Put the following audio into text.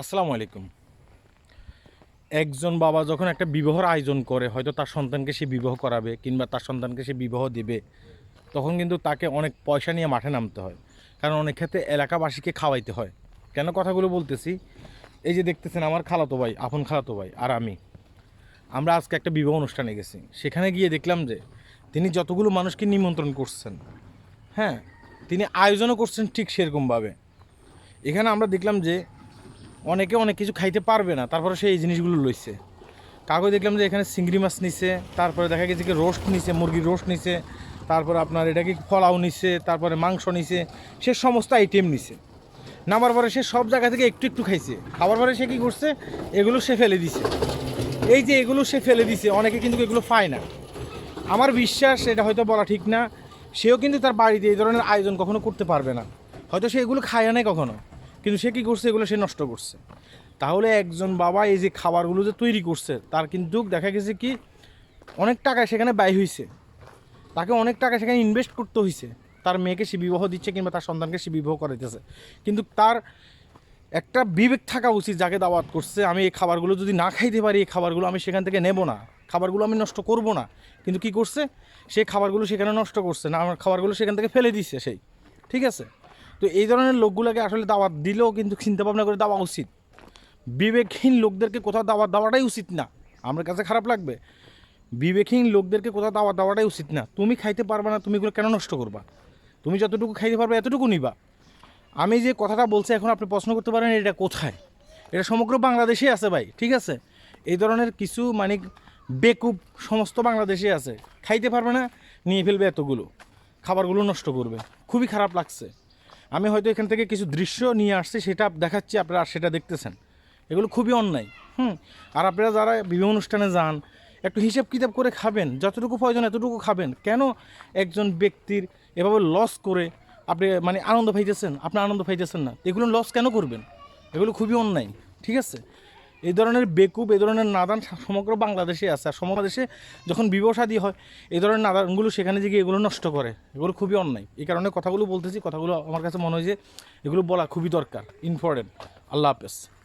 আসসালামু আলাইকুম। একজন বাবা যখন একটা বিবাহর আয়োজন করে, হয়তো তার সন্তানকে সে বিবাহ করাবে কিংবা তার সন্তানকে সে বিবাহ দেবে, তখন কিন্তু তাকে অনেক পয়সা নিয়ে মাঠে নামতে হয়। কারণ অনেক ক্ষেত্রে এলাকাবাসীকে খাওয়াইতে হয়। কেন কথাগুলো বলতেছি? এই যে দেখতেছেন আমার খালাতো ভাই, আপন খালাতো ভাই আর আমি। আমরা আজকে একটা বিবাহ অনুষ্ঠানে গেছি। সেখানে গিয়ে দেখলাম যে তিনি যতগুলো মানুষকে নিমন্ত্রণ করছেন হ্যাঁ তিনি আয়োজনও করছেন ঠিক সেরকমভাবে। এখানে আমরা দেখলাম যে অনেকে অনেক কিছু খাইতে পারবে না, তারপরে সে এই জিনিসগুলো লইছে। কাগজ দেখলাম যে এখানে চিংড়ি মাছ নিছে, তারপরে দেখা গেছে কি রোস্ট নিছে, মুরগির রোস্ট নিছে, তারপরে আপনার এটা কি ফলাও নিছে, তারপরে মাংস নিছে, সে সমস্ত আইটেম নিছে। নামার পরে সে সব জায়গা থেকে একটু একটু খাইছে। খাবার পরে সে কী করছে, এগুলো সে ফেলে দিছে। এই যে এগুলো সে ফেলে দিছে, অনেকে কিন্তু এগুলো পায় না। আমার বিশ্বাস, এটা হয়তো বলা ঠিক না, সেও কিন্তু তার বাড়িতে এই ধরনের আয়োজন কখনো করতে পারবে না। হয়তো সে এগুলো খায় নাই কখনো। কিন্তু সে কী করছে? এগুলো সে নষ্ট করছে। তাহলে একজন বাবা এই যে খাবারগুলো যে তৈরি করছে, তার কিন্তু দেখা গেছে কি, অনেক টাকা সেখানে ব্যয় হয়েছে তাকে অনেক টাকা সেখানে ইনভেস্ট করতে হয়েছে তার মেয়েকে সে বিবাহ দিচ্ছে কিংবা তার সন্তানকে সে বিবাহ করাইতেছে। কিন্তু তার একটা বিবেক থাকা উচিত যাকে দাওয়াত করছে, আমি এই খাবারগুলো যদি না খাইতে পারি, এই খাবারগুলো আমি সেখান থেকে নেব না। খাবারগুলো আমি নষ্ট করব না। কিন্তু কি করছে? সেই খাবারগুলো সেখানে নষ্ট করছে না, আমার খাবারগুলো সেখান থেকে ফেলে দিচ্ছে সেই। ঠিক আছে? তো এই ধরনের লোকগুলোকে আসলে দাওয়াত দিলেও কিন্তু চিন্তা ভাবনা করে দেওয়া উচিত। বিবেকহীন লোকদেরকে কোথাও দাওয়াত দেওয়াটাই উচিত না। আমার কাছে খারাপ লাগবে। বিবেকহীন লোকদেরকে কোথাও দাওয়াত দেওয়াটাই উচিত না। তুমি খাইতে পারবে না, তুমি এগুলো কেন নষ্ট করবা? তুমি যতটুকু খাইতে পারবে, এতটুকু নিবা। আমি যে কথাটা বলছি এখন আপনি প্রশ্ন করতে পারেন, এটা কোথায়? এটা সমগ্র বাংলাদেশে আছে ভাই, ঠিক আছে? এই ধরনের কিছু মানে বেকুব সমস্ত বাংলাদেশে আছে। খাইতে পারবে না, নিয়ে ফেলবে এতগুলো। খাবারগুলো নষ্ট করবে। খুবই খারাপ লাগছে। আমি হয়তো এখান থেকে কিছু দৃশ্য নিয়ে আসছি, সেটা দেখাচ্ছি, আপনারা সেটা দেখতেছেন। এগুলো খুবই অন্যায়। হুম, আর আপনারা যারা বিভিন্ন অনুষ্ঠানে যান, একটু হিসেব কিতাব করে খাবেন, যতটুকু প্রয়োজন এতটুকু খাবেন। কেন একজন ব্যক্তির এভাবে লস করে আপনি মানে আনন্দ পাইতেছেন? আপনি আনন্দ পাইতেছেন না। এগুলো লস কেন করবেন? এগুলো খুবই অন্যায়, ঠিক আছে? এই ধরনের বেকুব, এই ধরনের নাদান সমগ্র বাংলাদেশে আছে। আর সমগ্র দেশে যখন বিবসাদি হয়, এই ধরনের নাদানগুলো সেখানে গিয়ে এগুলো নষ্ট করে। এগুলো খুবই অন্যায়। এই কারণে কথাগুলো বলতেছি, কথাগুলো আমার কাছে মনে হয় যে এগুলো বলা খুবই দরকার। ইম্পর্টেন্ট আল্লাহ হাফেজ।